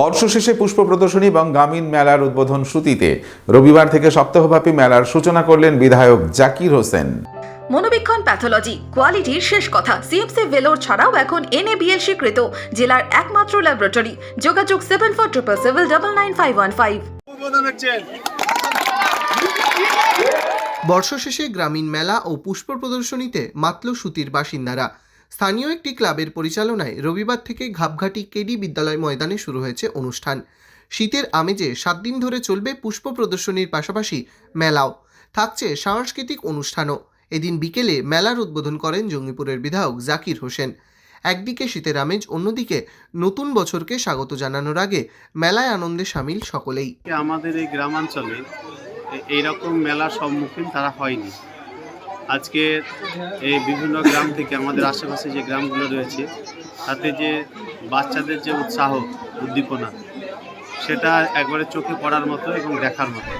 বর্ষ শেষে পুষ্প প্রদর্শনী এবং গ্রামীণ মেলার উদ্বোধন শ্রুতিতে। রবিবার থেকে সপ্তাহব্যাপী মেলার সূচনা করলেন বিধায়ক জাকির হোসেন। মনোবীক্ষণ প্যাথোলজি কোয়ালিটির শেষ কথা। সিএমসি ভেলোর ছাড়াও এখন এনএবিএল স্বীকৃত জেলার একমাত্র ল্যাবরেটরি। যোগাযোগ seven four triple seven double nine five one five বর্ষশেষে গ্রামীণ মেলা ও পুষ্প প্রদর্শনীতে মাতল সুতির বাসিন্দারা। স্থানীয় একটি ক্লাবের পরিচালনায় রবিবার থেকে ঘাপঘাটি কেডি বিদ্যালয় ময়দানে শুরু হয়েছে অনুষ্ঠান। শীতের আমেজে সাত দিন ধরে চলবে পুষ্প প্রদর্শনীর পাশাপাশি মেলাও। থাকছে সাংস্কৃতিক অনুষ্ঠানও। এদিন বিকেলে মেলার উদ্বোধন করেন জঙ্গিপুরের বিধায়ক জাকির হোসেন। একদিকে শীতের আমেজ, অন্যদিকে নতুন বছরকে স্বাগত জানানোর আগে মেলায় আনন্দে সামিল সকলেই। আমাদের এই গ্রামাঞ্চলে এইরকম মেলার সম্মুখীন তারা হয়নি। আজকে এই বিভিন্ন গ্রাম থেকে আমাদের আশেপাশে যে গ্রামগুলো রয়েছে, তাতে যে বাচ্চাদের যে উৎসাহ, উদ্দীপনা, সেটা একবারে চোখে পড়ার মতো এবং দেখার মতো।